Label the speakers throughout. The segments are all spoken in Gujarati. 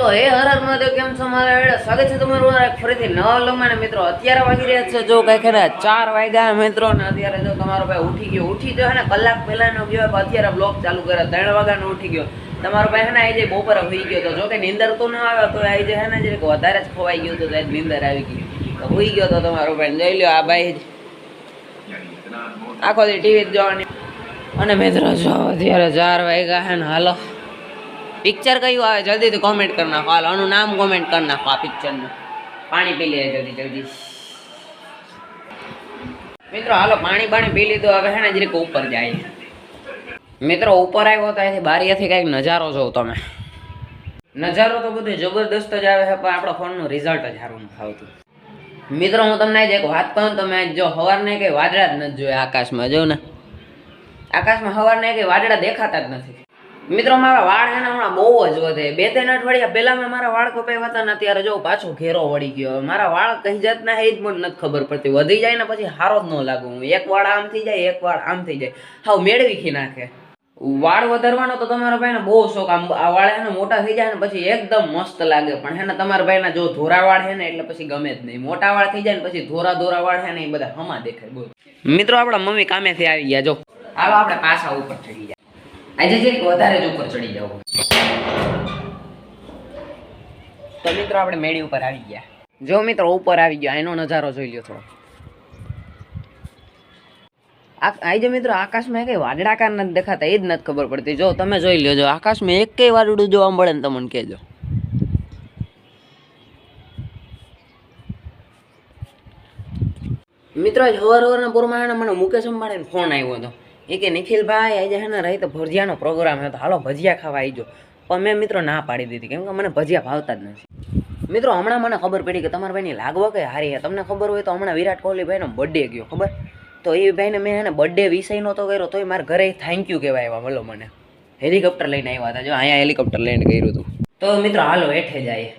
Speaker 1: તો હે હર હર મહાદેવ, કેમ છો મારા વેડે સ્વાગત છે તમારું મારા ફરીથી નવા લગ્ન મિત્રો, અત્યારે વાગી રહ્યા છે જો કઈ ખરા ચાર વાગ્યા મિત્રો, ને અત્યારે જો તમારો ભાઈ ઉઠી ગયો ઉઠી ગયો ને, કલાક પહેલાનો ગયો અત્યારે બ્લોગ ચાલુ કરે ત્રણ વાગ્યાનો ઉઠી ગયો. તમારો ભાઈ હે ને, આજે બપોરે હોઈ ગયો તો જો કે નીંદર તો ન આવે, તો આજે હે ને, જે વધારે જ ખોવાઈ ગયો તો નીંદર આવી ગઈ. તો હોઈ ગયો તો તમારો ભાઈ જોઈ લ્યો આ ભાઈ આખો ટીવી જોવાની. અને મિત્રો જો અત્યારે ચાર વાગ્યા હે ને, હાલો. પિક્ચર કયું આવે? જલ્દીથી કોમેન્ટ કરી નાખો. હાલ, આનું નામ કોમેન્ટ કરી નાખો આ પિક્ચરનું પાણી પી લે જલ્દી જલ્દી. મિત્રો, હાલો, પાણી બાણી પી લીધું. હવે હે ને જરીક ઉપર જાય. મિત્રો, ઉપર આવ્યો તો અહીંથી બારીએથી કંઈક નજારો જોઉં તમે. નજારો તો બધું જબરદસ્ત જ આવે છે, પણ આપણા ફોનનું રિઝલ્ટ જ સારું નથી આવતું. મિત્રો, હું તમને જ એક વાત કહું તમે જો સવારને કંઈ વાદળા જ નથી જોયા આકાશમાં જો ને? આકાશમાં સવારને કંઈ વાદળા દેખાતા જ નથી. મિત્રો, મારા વાળ છે ને હમણાં બહુ જ વધે. બે, ત્રણ અઠવાડિયા પહેલા મેં મારા વાળ કપાવ્યા હતા ને અત્યારે જો પાછો ઘેરો વળી ગયો. મારા વાળ કઈ જાતના હે જ મને નથી ખબર પડતી. વધી જાય ને પછી હારો જ ન લાગુ. હું એક વાળ આમ થઈ જાય, એક વાળ આમ થઈ જાય. હાવ મેળવી નાખે. વાળ વધારવાનો તો તમારા ભાઈને બહુ શોખ. આમ આ વાળ છે ને મોટા થઈ જાય ને પછી એકદમ મસ્ત લાગે. પણ હે ને તમારા ભાઈના જો ધોરા વાળ છે ને એટલે પછી ગમે જ નહીં. મોટા વાળ થઈ જાય ને પછી ધોરા ધોરા વાળ છે ને એ બધા હમા દેખાય. બોલ. મિત્રો, આપણા મમ્મી કામેથી આવી ગયા. જો. હાલો, આપણે પાછા ઉપર ચડી ગયા આજે જે વધારે જ ઉપર ચડી જાવ તો મિત્રો આપણે મેળી ઉપર આવી ગયા. જો મિત્રો ઉપર આવી ગયા, એનો નજારો જોઈ લ્યો થોડો. આજે મિત્રો આકાશમાં કઈ વાદળાકાર નથી દેખાતા, એ જ નથી ખબર પડતી. જો, તમે જોઈ લ્યો, જો, આકાશમાં એક કઈ વાદળું જોવા મળે ને તમને કહેજો. મિત્રો હવાર હવારના પૂરમાં મને મુકેશ અંબાણીને ફોન આવ્યો હતો. એ કે નિખિલભાઈ, આજે હે ને રહી તો ભજીયાનો પ્રોગ્રામ હતો હાલો ભજીયા ખાવા આવજો પણ મેં મિત્રો ના પાડી દીધી, કેમ કે મને ભજીયા ભાવતા જ નથી. મિત્રો, હમણાં મને ખબર પડી કે તમારા ભાઈની લાગવા કે હારી તમને ખબર હોય તો હમણાં વિરાટ કોહલી ભાઈનો બર્થડે ગયો, ખબર? તો એ ભાઈને મેં એને બર્થડે વિષય નહોતો કર્યો, તોય મારા ઘરે થેન્ક યુ કહેવાય આવ્યા બોલો મને. હેલિકોપ્ટર લઈને આવ્યા હતા, જો અહીંયા હેલિકોપ્ટર લઈને કર્યું હતું. તો મિત્રો, હાલો, હેઠે જાય.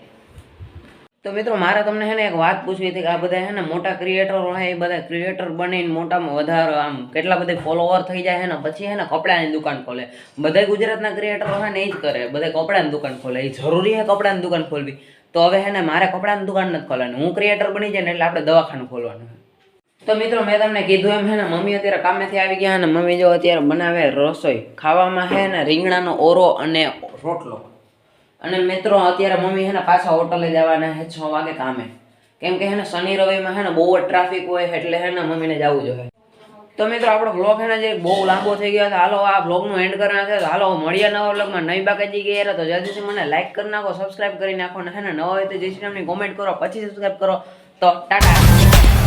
Speaker 1: તો મિત્રો, મારે તમને છે ને એક વાત પૂછવી હતી કે આ બધા છે ને મોટા ક્રિએટરો હોય એ બધા ક્રિએટર બનીને મોટામાં વધારે આમ કેટલા બધા ફોલોવર થઈ જાય છે ને, પછી છે ને કપડાની દુકાન ખોલે. બધા ગુજરાતના ક્રિએટરો હોય ને એ જ કરે બધા કપડાની દુકાન ખોલે. એ જરૂરી છે કપડાની દુકાન ખોલવી. તો હવે છે ને મારે કપડાની દુકાન નથી ખોલવાની. હું ક્રિએટર બની જાય ને એટલે આપણે દવાખાનું ખોલવાનું તો મિત્રો, મેં તમને કીધું એમ છે ને, મમ્મી અત્યારે કામેથી આવી ગયા ને, મમ્મી જો અત્યારે બનાવે રસોઈ. ખાવામાં છે ને રીંગણાનો ઓરો અને રોટલો. અને મિત્રો, અત્યારે મમ્મી હે ને પાછા હોટલે જવાના છે છ વાગે કામે. કેમ કે હે ને શનિ રવિમાં હે ને બહુ જ ટ્રાફિક હોય એટલે હે ને મમ્મીને જવું જોઈએ. તો મિત્રો, આપણો બ્લોગ છે ને જે બહુ લાંબો થઈ ગયો છે, હાલો આ બ્લોગનું એન્ડ કરવાના છે. હાલો મળ્યા નવા બ્લોગમાં નવી બાકાજી ગયા તો જલ્દીથી મને લાઈક કરી નાખો સબસ્ક્રાઇબ કરી નાખો. ને હે ને નવા હોય તો જય શ્રી રામની કોમેન્ટ કરો, પછી સબસ્ક્રાઈબ કરો. તો ટાટા.